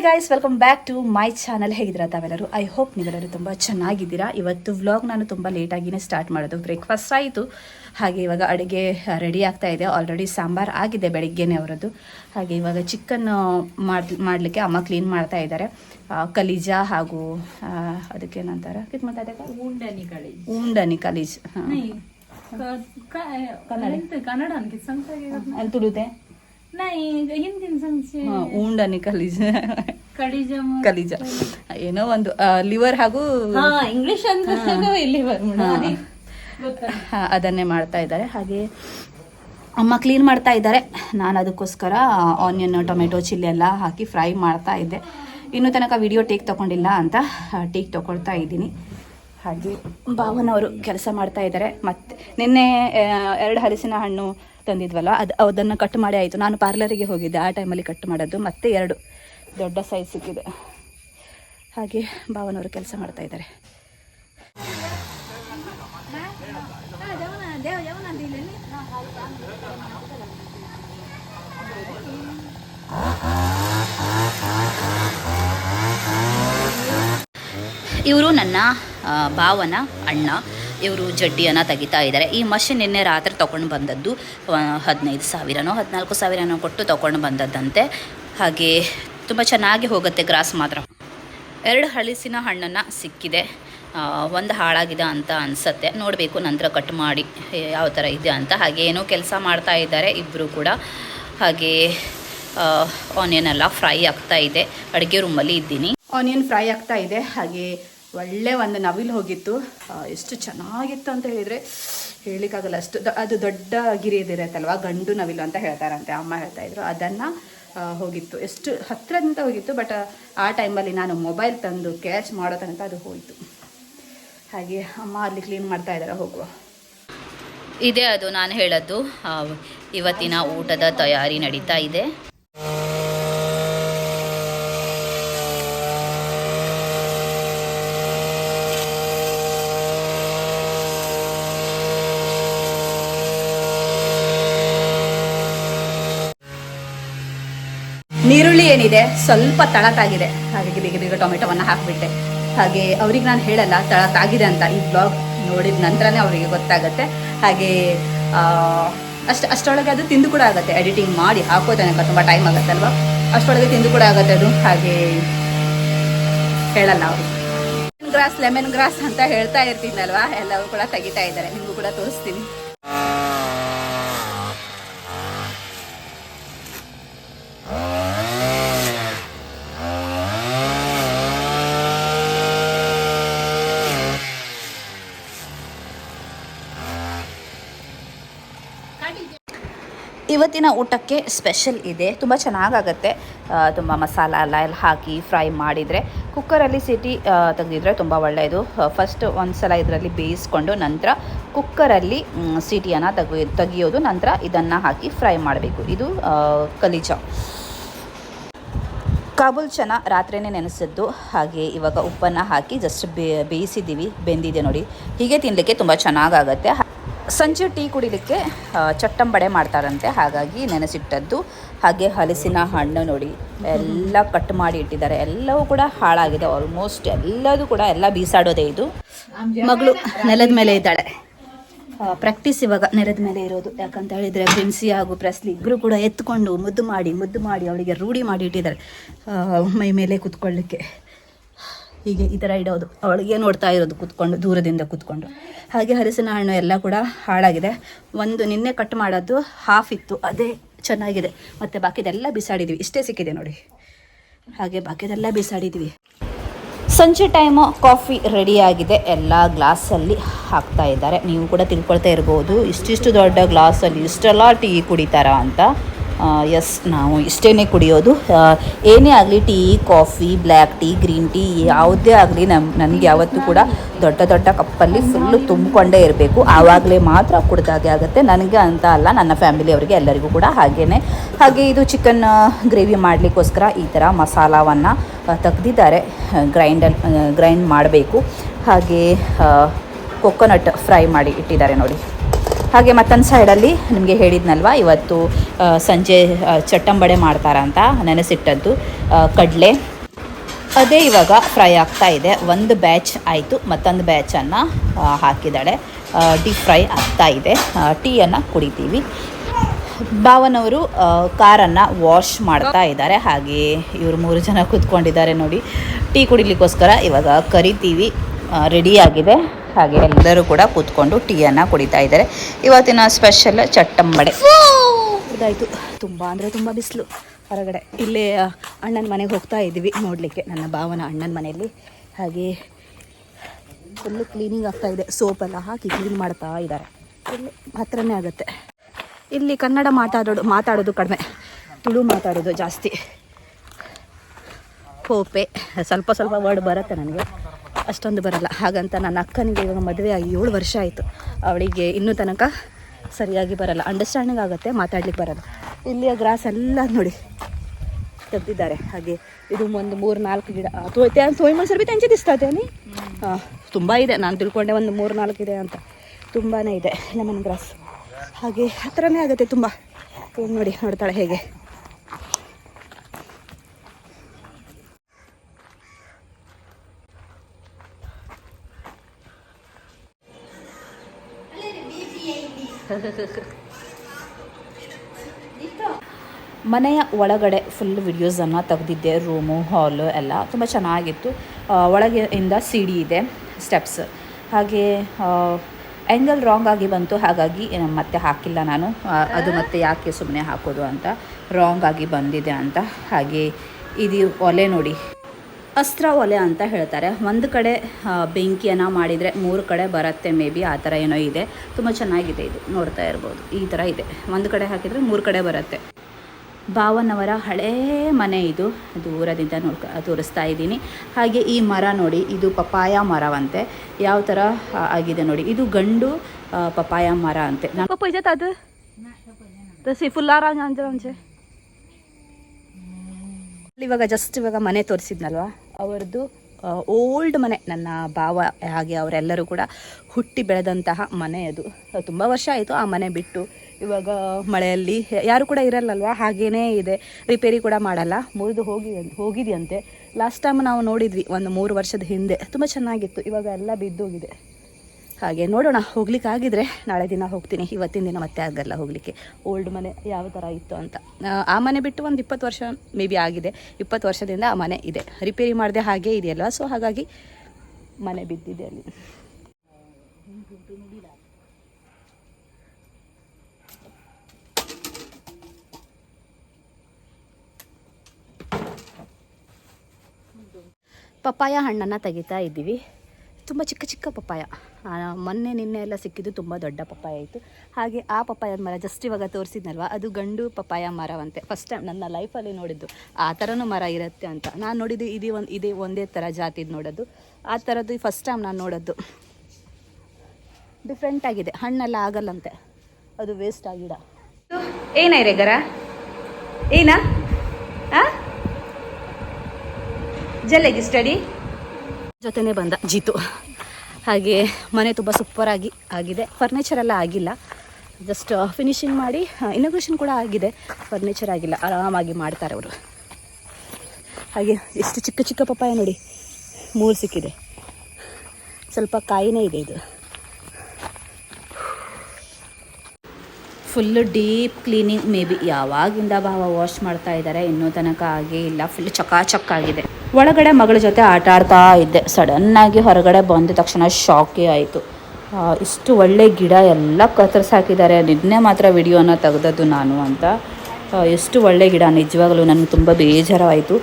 Hi guys welcome back to my channel ಹೇಗಿದ್ದೀರಾ ತಾವೆಲ್ಲರೂ? I hope ನೀವೆಲ್ಲರೂ ತುಂಬ ಚೆನ್ನಾಗಿದ್ದೀರಾ. ಇವತ್ತು ವ್ಲಾಗ್ ನಾನು ತುಂಬ ಲೇಟಾಗಿನೇ ಸ್ಟಾರ್ಟ್ ಮಾಡೋದು. ಬ್ರೇಕ್ಫಾಸ್ಟ್ ಆಯಿತು. ಹಾಗೆ ಇವಾಗ ಅಡುಗೆ ರೆಡಿ ಆಗ್ತಾ ಇದೆ. ಆಲ್ರೆಡಿ ಸಾಂಬಾರ್ ಆಗಿದೆ ಬೆಳಿಗ್ಗೆನೇ ಅವರದ್ದು. ಹಾಗೆ ಇವಾಗ ಚಿಕನ್ ಮಾಡ್ ಮಾಡಲಿಕ್ಕೆ ಅಮ್ಮ ಕ್ಲೀನ್ ಮಾಡ್ತಾ ಇದ್ದಾರೆ. ಕಲೀಜ ಹಾಗೂ ಅದಕ್ಕೇನಂತಾರ ಉಂಡನಿ ಕಲೀಜ್. ಉಂಡನಿ ಕಲೀಜ್. ಕನ್ನಡ. नाही ಹಿಂದಿನ ಸಂಸ್ಥೆ ಹಾ, ಉಂಡನಿ ಕಲೀಜ್. ಕಡಿ ಜಮ ಏನೋ ಒಂದು ಲಿವರ್ ಹಾಗೂ ಹಾ ಇಂಗ್ಲಿಷ್ ಅಂದ್ರೆ ಇಲ್ಲಿ ಬರ್ಬಿಡ ಹಾ, ಅದನ್ನೇ ಮಾಡ್ತಾ ಇದ್ದಾರೆ. ಹಾಗೆ ಅಮ್ಮ ಕ್ಲೀನ್ ಮಾಡ್ತಾ ಇದ್ದಾರೆ. ನಾನು ಅದಕ್ಕೋಸ್ಕರ ಆನಿಯನ್ ಟೊಮೆಟೊ ಚಿಲ್ಲಿ ಎಲ್ಲ ಹಾಕಿ ಫ್ರೈ ಮಾಡ್ತಾ ಇದ್ದೆ. ಇನ್ನೂ ತನಕ ವಿಡಿಯೋ ಟೇಕ್ ತಗೊಂಡಿಲ್ಲ ಅಂತ ಟೇಕ್ ತಗೊಳ್ತಾ ಇದ್ದೀನಿ. ಹಾಗೆ ಭಾವನವರು ಕೆಲಸ ಮಾಡ್ತಾ ಇದ್ದಾರೆ. ಮತ್ತೆ ನಿನ್ನೆ ಆ, ಎರಡು ಹಲಸಿನ ಹಣ್ಣು ತಂದಿದ್ವಲ್ಲ, ಅದು ಅದನ್ನು ಕಟ್ ಮಾಡಿ ಆಯಿತು. ನಾನು ಪಾರ್ಲರಿಗೆ ಹೋಗಿದ್ದೆ. ಆ ಟೈಮಲ್ಲಿ ಕಟ್ ಮಾಡೋದು. ಮತ್ತೆ ಎರಡು ದೊಡ್ಡ ಸೈಜ್ ಸಿಕ್ಕಿದೆ. ಹಾಗೆ ಭಾವನವರು ಕೆಲಸ ಮಾಡ್ತಾ ಇದ್ದಾರೆ. ಇವರು ನನ್ನ ಭಾವನ, ಅಣ್ಣ. ಇವರು ಜಡ್ಡಿಯನ್ನು ತೆಗಿತಾ ಇದ್ದಾರೆ. ಈ ಮಷಿನ್ ನಿನ್ನೆ ರಾತ್ರಿ ತೊಗೊಂಡು ಬಂದದ್ದು ಹದಿನೈದು ಸಾವಿರನೋ, ಹದಿನಾಲ್ಕು ಸಾವಿರನೋ ಕೊಟ್ಟು ತೊಗೊಂಡು ಬಂದದ್ದಂತೆ. ಹಾಗೆ ತುಂಬ ಚೆನ್ನಾಗಿ ಹೋಗುತ್ತೆ ಗ್ರಾಸ್ ಮಾತ್ರ. ಎರಡು ಹಳಿಸಿನ ಹಣ್ಣನ್ನು ಸಿಕ್ಕಿದೆ. ಒಂದು ಹಾಳಾಗಿದೆ ಅಂತ ಅನಿಸುತ್ತೆ. ನೋಡಬೇಕು, ನಂತರ ಕಟ್ ಮಾಡಿ ಯಾವ ಥರ ಇದೆ ಅಂತ. ಹಾಗೆ ಏನೋ ಕೆಲಸ ಮಾಡ್ತಾ ಇದ್ದಾರೆ ಇಬ್ಬರು ಕೂಡ. ಹಾಗೆ ಆನಿಯನ್ ಎಲ್ಲ ಫ್ರೈ ಆಗ್ತಾ ಇದೆ. ಅಡುಗೆ ರೂಮಲ್ಲಿ ಇದ್ದೀನಿ. ಆನಿಯನ್ ಫ್ರೈ ಆಗ್ತಾ ಇದೆ. ಹಾಗೆ ಒಳ್ಳೆ ಒಂದು ನವಿಲು ಹೋಗಿತ್ತು. ಎಷ್ಟು ಚೆನ್ನಾಗಿತ್ತು ಅಂತ ಹೇಳಿದರೆ ಹೇಳಿಕ್ಕಾಗಲ್ಲ. ಅಷ್ಟು ಅದು ದೊಡ್ಡ ಗಿರಿ ಇದಿರತ್ತಲ್ವ ಗಂಡು ನವಿಲು ಅಂತ ಹೇಳ್ತಾರಂತೆ. ಅಮ್ಮ ಹೇಳ್ತಾ ಇದ್ರು. ಅದನ್ನು ಹೋಗಿತ್ತು. ಎಷ್ಟು ಹತ್ತಿರದಿಂದ ಹೋಗಿತ್ತು, ಬಟ್, ಆ ಟೈಮಲ್ಲಿ ನಾನು ಮೊಬೈಲ್ ತಂದು ಕ್ಯಾಚ್ ಮಾಡೋ ತನಕ ಅದು ಹೋಯಿತು. ಹಾಗೆ ಅಮ್ಮ ಅಲ್ಲಿ ಕ್ಲೀನ್ ಮಾಡ್ತಾ ಇದ್ದಾರೆ ಹೋಗುವ. ಇದೆ ಅದು ನಾನು ಹೇಳೋದು ಇವತ್ತಿನ ಊಟದ ತಯಾರಿ ನಡೀತಾ ಇದೆ ನೀರುಳ್ಳಿ ಏನಿದೆ ಸ್ವಲ್ಪ ತಳತಾಗಿದೆ. ಹಾಗಾಗಿ ಬೇಗ ಬೇಗ ಟೊಮೆಟೊವನ್ನು ಹಾಕಿಬಿಟ್ಟೆ. ಹಾಗೆ ಅವ್ರಿಗೆ ನಾನು ಹೇಳಲ್ಲ, ತಳತಾಗಿದೆ ಅಂತ ಈ ಬ್ಲಾಗ್ ನೋಡಿದ ನಂತರನೇ ಅವರಿಗೆ ಗೊತ್ತಾಗುತ್ತೆ. ಹಾಗೆ ಅಷ್ಟು ಅಷ್ಟರೊಳಗೆ ಅದು ತಿಂದು ಕೂಡ ಆಗುತ್ತೆ. ಎಡಿಟಿಂಗ್ ಮಾಡಿ ಹಾಕೋ ತನಕ ತುಂಬ ಟೈಮ್ ಆಗುತ್ತೆ ಅಲ್ವಾ ಅಷ್ಟೊಳಗೆ ತಿಂದು ಕೂಡ ಆಗುತ್ತೆ ಅದು. ಹಾಗೆ ಹೇಳಲ್ಲ ಅವರು. ಗ್ರಾಸ್ ಲೆಮನ್ ಗ್ರಾಸ್ ಅಂತ ಹೇಳ್ತಾ ಇರ್ತೀನಲ್ವಾ? ಎಲ್ಲವೂ ಕೂಡ ತೆಗಿತಾ ಇದ್ದಾರೆ. ನಿಮಗೂ ಕೂಡ ತೋರಿಸ್ತೀನಿ. ಇವತ್ತಿನ ಊಟಕ್ಕೆ ಸ್ಪೆಷಲ್ ಇದೆ. ತುಂಬ ಚೆನ್ನಾಗಾಗತ್ತೆ. ತುಂಬ ಮಸಾಲ ಎಲ್ಲ ಎಲ್ಲ ಹಾಕಿ ಫ್ರೈ ಮಾಡಿದರೆ ಕುಕ್ಕರಲ್ಲಿ ಸಿಟಿ ತೆಗೆದಿದ್ರೆ ತುಂಬ ಒಳ್ಳೆಯದು ಫಸ್ಟ್ ಒಂದು ಸಲ ಇದರಲ್ಲಿ ಬೇಯಿಸ್ಕೊಂಡು ನಂತರ ಕುಕ್ಕರಲ್ಲಿ ಸಿಟಿಯನ್ನು ತೆಗಿ ತೆಗಿಯೋದು ನಂತರ ಇದನ್ನು ಹಾಕಿ ಫ್ರೈ ಮಾಡಬೇಕು. ಇದು ಕಲಿಜ ಕಾಬೂಲ್ ಚೆನ್ನ ರಾತ್ರಿನೇ ನೆನೆಸಿದ್ದು. ಹಾಗೆ ಇವಾಗ ಉಪ್ಪನ್ನು ಹಾಕಿ ಜಸ್ಟ್ ಬೇಯಿಸಿದ್ದೀವಿ. ಬೆಂದಿದೆ ನೋಡಿ. ಹೀಗೆ ತಿನ್ನಲಿಕ್ಕೆ ತುಂಬ ಚೆನ್ನಾಗಾಗತ್ತೆ. ಸಂಜೆ ಟೀ ಕುಡಿಲಿಕ್ಕೆ ಚಟ್ಟಂಬಡೆ ಮಾಡ್ತಾರಂತೆ. ಹಾಗಾಗಿ ನೆನೆಸಿಟ್ಟದ್ದು ಹಾಗೆ ಹಲಸಿನ ಹಣ್ಣು ನೋಡಿ ಎಲ್ಲ ಕಟ್ ಮಾಡಿ ಇಟ್ಟಿದ್ದಾರೆ. ಎಲ್ಲವೂ ಕೂಡ ಹಾಳಾಗಿದೆ. ಆಲ್ಮೋಸ್ಟ್ ಎಲ್ಲದೂ ಕೂಡ ಎಲ್ಲ ಬೀಸಾಡೋದೇ ಇದು. ಮಗಳು ನೆಲದ ಮೇಲೆ ಇದ್ದಾಳೆ. ಪ್ರಾಕ್ಟೀಸ್ ಇವಾಗ ನೆಲದ ಮೇಲೆ ಇರೋದು. ಯಾಕಂತ ಹೇಳಿದರೆ ಪ್ರಿನ್ಸಿ ಹಾಗೂ ಪ್ರೆಸ್ಲಿ ಇಬ್ಬರು ಕೂಡ ಎತ್ಕೊಂಡು ಮುದ್ದು ಮಾಡಿ ಮುದ್ದು ಮಾಡಿ ಅವಳಿಗೆ ರೂಢಿ ಮಾಡಿ ಇಟ್ಟಿದ್ದಾರೆ. ಮೈ ಮೇಲೆ ಕೂತ್ಕೊಳ್ಳಿಕ್ಕೆ. ಹೀಗೆ ಈ ಥರ ಇಡೋದು. ಅವಳಿಗೆ ನೋಡ್ತಾ ಇರೋದು ಕೂತ್ಕೊಂಡು, ದೂರದಿಂದ ಕೂತ್ಕೊಂಡು. ಹಾಗೆ ಹರಿಸಿನ ಹಣ್ಣು ಎಲ್ಲ ಕೂಡ ಹಾಳಾಗಿದೆ. ಒಂದು ನಿನ್ನೆ ಕಟ್ ಮಾಡೋದು ಹಾಫ್ ಇತ್ತು. ಅದೇ ಚೆನ್ನಾಗಿದೆ. ಮತ್ತು ಬಾಕಿದೆಲ್ಲ ಬಿಸಾಡಿದ್ವಿ. ಇಷ್ಟೇ ಸಿಕ್ಕಿದೆ ನೋಡಿ. ಹಾಗೆ ಬಾಕಿದೆಲ್ಲ ಬಿಸಾಡಿದ್ವಿ. ಸಂಜೆ ಟೈಮು ಕಾಫಿ ರೆಡಿಯಾಗಿದೆ ಎಲ್ಲ ಗ್ಲಾಸಲ್ಲಿ ಹಾಕ್ತಾ ಇದ್ದಾರೆ. ನೀವು ಕೂಡ ತಿಳ್ಕೊಳ್ತಾ ಇರ್ಬೋದು, ಇಷ್ಟಿಷ್ಟು ದೊಡ್ಡ ಗ್ಲಾಸಲ್ಲಿ ಇಷ್ಟೆಲ್ಲ ಟೀ ಕುಡಿತಾರಾ ಅಂತ. ಎಸ್ ನಾವು ಇಷ್ಟೇ ಕುಡಿಯೋದು. ಏನೇ ಆಗಲಿ tea, coffee, black tea, green tea, ಯಾವುದೇ ಆಗಲಿ ನಮ್ಮ ನನಗೆ ಯಾವತ್ತೂ ಕೂಡ ದೊಡ್ಡ ದೊಡ್ಡ ಕಪ್ಪಲ್ಲಿ ಫುಲ್ಲು ತುಂಬಿಕೊಂಡೇ ಇರಬೇಕು. ಆವಾಗಲೇ ಮಾತ್ರ ಕುಡ್ದಾಗೆ ಆಗುತ್ತೆ. ನನಗೆ ಅಂತ ಅಲ್ಲ, ನನ್ನ ಫ್ಯಾಮಿಲಿಯವರಿಗೆ ಎಲ್ಲರಿಗೂ ಕೂಡ ಹಾಗೇ ಹಾಗೆ ಇದು ಚಿಕನ್ ಗ್ರೇವಿ ಮಾಡಲಿಕ್ಕೋಸ್ಕರ ಈ ಥರ ಮಸಾಲವನ್ನು ತೆಗೆದಿದ್ದಾರೆ. ಗ್ರೈಂಡ್ ಗ್ರೈಂಡ್ ಮಾಡಬೇಕು. ಹಾಗೆ ಕೊಕೊನಟ್ ಫ್ರೈ ಮಾಡಿ ಇಟ್ಟಿದ್ದಾರೆ ನೋಡಿ. ಹಾಗೆ ಮತ್ತೊಂದು ಸೈಡಲ್ಲಿ ನಿಮಗೆ ಹೇಳಿದ್ನಲ್ವ, ಇವತ್ತು ಸಂಜೆ ಚಟ್ಟಂಬಡೆ ಮಾಡ್ತಾರಂತ ನೆನೆಸಿಟ್ಟದ್ದು. ಕಡಲೆ. ಅದೇ ಇವಾಗ ಫ್ರೈ ಆಗ್ತಾ ಇದೆ. ಒಂದು ಬ್ಯಾಚ್ ಆಯಿತು. ಮತ್ತೊಂದು ಬ್ಯಾಚನ್ನು ಹಾಕಿದ್ದಾಳೆ. ಡೀಪ್ ಫ್ರೈ ಆಗ್ತಾ ಇದೆ. ಟೀಯನ್ನು ಕುಡಿತೀವಿ. ಭಾವನವರು ಕಾರನ್ನು ವಾಶ್ ಮಾಡ್ತಾ ಇದ್ದಾರೆ. ಹಾಗೆ ಇವರು ಮೂರು ಜನ ಕೂತ್ಕೊಂಡಿದ್ದಾರೆ ನೋಡಿ. ಟೀ ಕುಡಿಲಿಕ್ಕೋಸ್ಕರ ಇವಾಗ ಕರಿತೀವಿ. ರೆಡಿಯಾಗಿದೆ ಹಾಗೆ ಎಲ್ಲರೂ ಕೂಡ ಕೂತ್ಕೊಂಡು ಟೀಯನ್ನು ಕುಡಿತಾ ಇದ್ದಾರೆ. ಇವತ್ತಿನ ಸ್ಪೆಷಲ್ ಚಟ್ಟಂಬಡೆ. ಇದಾಯಿತು ತುಂಬ ಅಂದರೆ ತುಂಬ ಬಿಸಿಲು. ಹೊರಗಡೆ. ಇಲ್ಲೇ ಅಣ್ಣನ ಮನೆಗೆ ಹೋಗ್ತಾ ಇದ್ದೀವಿ ನೋಡಲಿಕ್ಕೆ. ನನ್ನ ಭಾವನ ಅಣ್ಣನ ಮನೆಯಲ್ಲಿ. ಹಾಗೆ ಫುಲ್ಲು ಕ್ಲೀನಿಂಗ್ ಆಗ್ತಾ ಇದೆ. ಸೋಪೆಲ್ಲ ಹಾಕಿ ಕ್ಲೀನ್ ಮಾಡ್ತಾ ಇದ್ದಾರೆ. ಇಲ್ಲಿ ಹತ್ರನೇ ಆಗುತ್ತೆ. ಇಲ್ಲಿ ಕನ್ನಡ ಮಾತಾಡೋದು ಮಾತಾಡೋದು ಕಡಿಮೆ. ತುಳು ಮಾತಾಡೋದು ಜಾಸ್ತಿ. ಪೋಪೆ ಸ್ವಲ್ಪ ಸ್ವಲ್ಪ ವರ್ಡ್ ಬರುತ್ತೆ ನನಗೆ. ಅಷ್ಟೊಂದು ಬರಲ್ಲ. ಹಾಗಂತ ನನ್ನ ಅಕ್ಕನಿಗೆ ಇವಾಗ ಮದುವೆ ಆಗಿ ಏಳು ವರ್ಷ ಆಯಿತು. ಅವಳಿಗೆ ಇನ್ನೂ ತನಕ ಸರಿಯಾಗಿ ಬರಲ್ಲ. ಅಂಡರ್ಸ್ಟ್ಯಾಂಡಿಂಗ್ ಆಗುತ್ತೆ, ಮಾತಾಡ್ಲಿಕ್ಕೆ ಬರಲ್ಲ. ಇಲ್ಲಿಯ ಗ್ರಾಸ್ ಎಲ್ಲ ನೋಡಿ, ತೆಗ್ದಿದ್ದಾರೆ. ಹಾಗೆ ಇದು ಒಂದು ಮೂರು ನಾಲ್ಕು ಗಿಡ ತೋಯ್ತೆ ತೋಯ್ ಮನ್ಸರ್ ಬಿ ತಂಚೆ ದಿಸ್ತಾತೇನಿ ತುಂಬ ಇದೆ. ನಾನು ತಿಳ್ಕೊಂಡೆ ಒಂದು ಮೂರು ನಾಲ್ಕು ಇದೆ ಅಂತ. ತುಂಬಾ ಇದೆ ಲೆಮನ್ ಗ್ರಾಸ್ ಹಾಗೆ ಹತ್ರನೇ ಆಗುತ್ತೆ ತುಂಬ. ನೋಡಿ, ನೋಡ್ತಾಳೆ ಹೇಗೆ. ಮನೆಯ ಒಳಗಡೆ ಫುಲ್ ವಿಡಿಯೋಸನ್ನು ತೆಗೆದಿದ್ದೆ ರೂಮು ಹಾಲು ಎಲ್ಲ ತುಂಬ ಚೆನ್ನಾಗಿತ್ತು. ಆ, ಒಳಗೆಯಿಂದ ಸಿಡಿ ಇದೆ ಸ್ಟೆಪ್ಸ್ ಹಾಗೆ ಆ್ಯಂಗಲ್ ರಾಂಗ್ ಆಗಿ ಬಂತು ಹಾಗಾಗಿ ಮತ್ತೆ ಹಾಕಿಲ್ಲ ನಾನು. ಅದು ಮತ್ತೆ ಯಾಕೆ ಸುಮ್ಮನೆ ಹಾಕೋದು ಅಂತ ರಾಂಗ್ ಆಗಿ ಬಂದಿದೆ ಅಂತ. ಹಾಗೆ ಇದು ಒಲೆ ನೋಡಿ. ಅಸ್ತ್ರ ಒಲೆ ಅಂತ ಹೇಳ್ತಾರೆ. ಒಂದು ಕಡೆ ಬೆಂಕಿಯನ್ನು ಮಾಡಿದರೆ ಮೂರು ಕಡೆ ಬರುತ್ತೆ ಮೇ ಬಿ ಆ ಥರ ಏನೋ ಇದೆ. ತುಂಬ ಚೆನ್ನಾಗಿದೆ ಇದು ನೋಡ್ತಾ ಇರ್ಬೋದು. ಈ ಥರ ಇದೆ. ಒಂದು ಕಡೆ ಹಾಕಿದರೆ ಮೂರು ಕಡೆ ಬರುತ್ತೆ. ಭಾವನವರ ಹಳೇ ಮನೆ ಇದು. ದೂರದಿಂದ ನೋಡ್ಕ ತೋರಿಸ್ತಾ ಇದ್ದೀನಿ. ಹಾಗೆ ಈ ಮರ ನೋಡಿ ಇದು ಪಪಾಯ ಮರವಂತೆ. ಯಾವ ಥರ ಆಗಿದೆ ನೋಡಿ. ಇದು ಗಂಡು ಪಪಾಯ ಮರ ಅಂತೆ. ಪಪ್ಪ ಅದು ಫುಲ್ಲಾರಂಜೆ ಇವಾಗ ಜಸ್ಟ್ ಇವಾಗ ಮನೆ ತೋರಿಸಿದ್ನಲ್ವ? ಅವರದ್ದು ಓಲ್ಡ್ ಮನೆ, ನನ್ನ ಭಾವ ಹಾಗೆ ಅವರೆಲ್ಲರೂ ಕೂಡ ಹುಟ್ಟಿ ಬೆಳೆದಂತಹ ಮನೆ ಅದು. ತುಂಬ ವರ್ಷ ಆಯಿತು ಆ ಮನೆ ಬಿಟ್ಟು. ಇವಾಗ ಮಳೆಯಲ್ಲಿ ಯಾರು ಕೂಡ ಇರಲ್ಲಲ್ವಾ? ಹಾಗೇನೇ ಇದೆ. ರಿಪೇರಿ ಕೂಡ ಮಾಡಲ್ಲ. ಮುರಿದು ಹೋಗಿ, ಹೋಗಿದೆಯಂತೆ. ಲಾಸ್ಟ್ ಟೈಮ್ ನಾವು ನೋಡಿದ್ವಿ, ಒಂದು ಮೂರು ವರ್ಷದ ಹಿಂದೆ. ತುಂಬ ಚೆನ್ನಾಗಿತ್ತು. ಇವಾಗ ಎಲ್ಲ ಬಿದ್ದೋಗಿದೆ. ಹಾಗೆ ನೋಡೋಣ ಹೋಗ್ಲಿಕ್ಕೆ ಆಗಿದ್ರೆ ನಾಳೆ ದಿನ ಹೋಗ್ತೀನಿ. ಇವತ್ತಿನ ದಿನ ಮತ್ತೆ ಆಗಲ್ಲ ಹೋಗಲಿಕ್ಕೆ. ಓಲ್ಡ್ ಮನೆ ಯಾವ ಥರ ಇತ್ತು ಅಂತ. ಆ, ಮನೆ ಬಿಟ್ಟು ಒಂದು ಇಪ್ಪತ್ತು ವರ್ಷ ಮೇ ಬಿ ಆಗಿದೆ. ಇಪ್ಪತ್ತು ವರ್ಷದಿಂದ ಆ ಮನೆ ಇದೆ. ರಿಪೇರಿ ಮಾಡದೆ ಹಾಗೆ ಇದೆಯಲ್ವ? ಸೊ ಹಾಗಾಗಿ ಮನೆ ಬಿದ್ದಿದೆ ಅಲ್ಲಿ. ಪಪ್ಪಾಯ ಹಣ್ಣನ್ನು ತೆಗಿತಾ ಇದ್ದೀವಿ. ತುಂಬ ಚಿಕ್ಕ ಚಿಕ್ಕ ಪಪ್ಪಾಯ. ಮೊನ್ನೆ ನಿನ್ನೆ ಎಲ್ಲ ಸಿಕ್ಕಿದ್ದು ತುಂಬ ದೊಡ್ಡ ಪಪ್ಪಾಯ ಆಯಿತು ಹಾಗೆ ಆ ಪಪ್ಪಾಯ ಮರ ಜಸ್ಟ್ ಇವಾಗ ತೋರಿಸಿದ್ನಲ್ವ? ಅದು ಗಂಡು ಪಪ್ಪಾಯ ಮರವಂತೆ. ಫಸ್ಟ್ ಟೈಮ್ ನನ್ನ ಲೈಫಲ್ಲಿ ನೋಡಿದ್ದು. ಆ ಥರನೂ ಮರ ಇರುತ್ತೆ ಅಂತ. ನಾನು ನೋಡಿದ್ದು ಇದು ಒಂದು, ಇದೇ ಒಂದೇ ಥರ ಜಾತಿದು ನೋಡೋದು. ಆ ಥರದ್ದು ಫಸ್ಟ್ ಟೈಮ್ ನಾನು ನೋಡೋದು. ಡಿಫ್ರೆಂಟ್ ಆಗಿದೆ. ಹಣ್ಣೆಲ್ಲ ಆಗಲ್ಲಂತೆ. ಅದು ವೇಸ್ಟ್ ಆಗಿಡ. ಏನಾಯ್ರೆ ಗರ? ಏನಾ? ಜಲ್ಲೆಗೆ ಸ್ಟಡಿ ಜೊತೆನೇ ಬಂದ, ಜೀತು. ಹಾಗೆ ಮನೆ ತುಂಬ ಸೂಪರಾಗಿ ಆಗಿದೆ. ಫರ್ನಿಚರ್ ಎಲ್ಲ ಆಗಿಲ್ಲ. ಜಸ್ಟ್ ಫಿನಿಶಿಂಗ್ ಮಾಡಿ ಇನೋಗ್ರೇಷನ್ ಕೂಡ ಆಗಿದೆ. ಫರ್ನಿಚರ್ ಆಗಿಲ್ಲ. ಆರಾಮಾಗಿ ಮಾಡ್ತಾರೆ ಅವರು. ಹಾಗೆ ಎಷ್ಟು ಚಿಕ್ಕ ಚಿಕ್ಕ ಪಪ್ಪಾಯ ನೋಡಿ. ಮೂರು ಸಿಕ್ಕಿದೆ. ಸ್ವಲ್ಪ ಕಾಯಿನೇ ಇದೆ ಇದು. Full deep cleaning may be ಯಾವಾಗಿಂದ ಭಾವ ವಾಶ್ ಮಾಡ್ತಾ ಇದ್ದಾರೆ ಇನ್ನೂ ತನಕ ಆಗೇ ಇಲ್ಲ. ಫುಲ್ ಚಕಾಚಕ್ ಆಗಿದೆ. ಒಳಗಡೆ ಮಗಳ ಜೊತೆ ಆಟ ಆಡ್ತಾ ಇದ್ದೆ. ಸಡನ್ನಾಗಿ ಹೊರಗಡೆ ಬಂದ ತಕ್ಷಣ ಶಾಕೇ ಆಯಿತು. ಇಷ್ಟು ಒಳ್ಳೆ ಗಿಡ ಎಲ್ಲ ಕತ್ತರಿಸಾಕಿದ್ದಾರೆ ನಿನ್ನೆ ಮಾತ್ರ ವಿಡಿಯೋನ ತೆಗೆದದ್ದು ನಾನು ಅಂತ. ಎಷ್ಟು ಒಳ್ಳೆ ಗಿಡ, ನಿಜವಾಗಲೂ ನನಗೆ ತುಂಬ ಬೇಜಾರಾಯಿತು.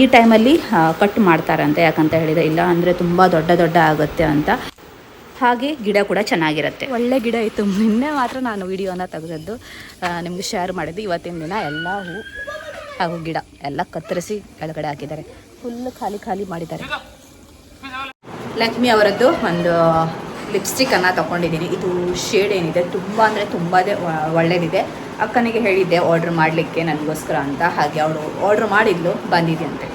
ಈ ಟೈಮಲ್ಲಿ ಕಟ್ ಮಾಡ್ತಾರಂತೆ ಯಾಕಂತ ಹೇಳಿದೆ ಇಲ್ಲ ಅಂದರೆ ತುಂಬ ದೊಡ್ಡ ದೊಡ್ಡ ಆಗುತ್ತೆ ಅಂತ. ಹಾಗೆ ಗಿಡ ಕೂಡ ಚೆನ್ನಾಗಿರುತ್ತೆ. ಒಳ್ಳೆ ಗಿಡ ಇತ್ತು. ನಿನ್ನೆ ಮಾತ್ರ ನಾನು ವಿಡಿಯೋನ ತೆಗೆದದ್ದು. ನಿಮಗೆ ಶೇರ್ ಮಾಡಿದ್ದು. ಇವತ್ತಿನ ದಿನ ಎಲ್ಲ ಹೂ ಹಾಗೂ ಗಿಡ ಎಲ್ಲ ಕತ್ತರಿಸಿ ಕೆಳಗಡೆ ಹಾಕಿದ್ದಾರೆ. ಫುಲ್ ಖಾಲಿ ಖಾಲಿ ಮಾಡಿದ್ದಾರೆ. ಲಕ್ಷ್ಮಿ ಅವರದ್ದು ಒಂದು ಲಿಪ್ಸ್ಟಿಕ್ ಲಿಪ್ಸ್ಟಿಕ್ಕನ್ನು ತಗೊಂಡಿದ್ದೀನಿ. ಇದು ಶೇಡ್ ಏನಿದೆ, ತುಂಬ ಅಂದರೆ ತುಂಬಾ ಒಳ್ಳೇದಿದೆ. ಅಕ್ಕನಿಗೆ ಹೇಳಿದ್ದೆ ಆರ್ಡ್ರ್ ಮಾಡಲಿಕ್ಕೆ ನನಗೋಸ್ಕರ ಅಂತ. ಹಾಗೆ ಅವಳು ಆರ್ಡ್ರ್ ಮಾಡಿದ್ಲು, ಬಂದಿದೆ ಅಂತೆ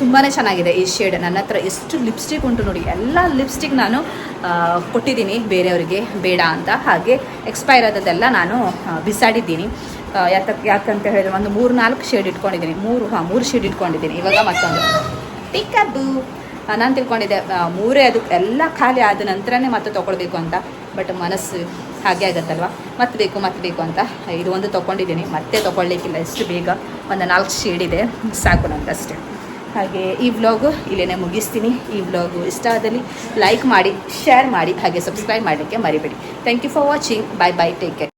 ತುಂಬಾ ಚೆನ್ನಾಗಿದೆ ಈ ಶೇಡ್ ನನ್ನ ಹತ್ರ ಎಷ್ಟು ಲಿಪ್ಸ್ಟಿಕ್ ಉಂಟು ನೋಡಿ, ಎಲ್ಲ ಲಿಪ್ಸ್ಟಿಕ್ ನಾನು ಕೊಟ್ಟಿದ್ದೀನಿ ಬೇರೆಯವರಿಗೆ, ಬೇಡ ಅಂತ. ಹಾಗೆ ಎಕ್ಸ್ಪೈರ್ ಆದದ್ದೆಲ್ಲ ನಾನು ಬಿಸಾಡಿದ್ದೀನಿ. ಆ, ಯಾತಕ್ ಯಾಕಂತ ಹೇಳಿದ್ರೆ ಒಂದು ಮೂರು ನಾಲ್ಕು ಶೇಡ್ ಇಟ್ಕೊಂಡಿದ್ದೀನಿ. ಮೂರು ಹಾಂ ಮೂರು ಶೇಡ್ ಇಟ್ಕೊಂಡಿದ್ದೀನಿ. ಇವಾಗ ಮತ್ತೊಂದು. ಟಿಕ್ಕದ್ದು ನಾನು ತಿಳ್ಕೊಂಡಿದ್ದೆ ಮೂರೇ ಅದು ಎಲ್ಲ ಖಾಲಿ ಆದ ನಂತರನೇ ಮತ್ತೆ ತೊಗೊಳ್ಬೇಕು ಅಂತ. ಬಟ್ ಮನಸ್ಸು ಹಾಗೆ ಆಗತ್ತಲ್ವ? ಮತ್ತೆ ಬೇಕು ಮತ್ತೆ ಬೇಕು ಅಂತ. ಇದು ಒಂದು ತೊಗೊಂಡಿದ್ದೀನಿ. ಮತ್ತೆ ತೊಗೊಳ್ಲಿಕ್ಕಿಲ್ಲ ಎಷ್ಟು ಬೇಗ. ಒಂದು ನಾಲ್ಕು ಶೇಡ್ ಇದೆ. ಸಾಕು ನನಗಷ್ಟೇ ಹಾಗೆ ಈ ವ್ಲಾಗು ಇಲ್ಲೇ ಮುಗಿಸ್ತೀನಿ. ಈ ವ್ಲಾಗು ಇಷ್ಟ ಆದಲ್ಲಿ ಲೈಕ್ ಮಾಡಿ ಶೇರ್ ಮಾಡಿ ಹಾಗೆ ಸಬ್ಸ್ಕ್ರೈಬ್ ಮಾಡಲಿಕ್ಕೆ ಮರಿಬೇಡಿ. Thank you for watching bye bye take care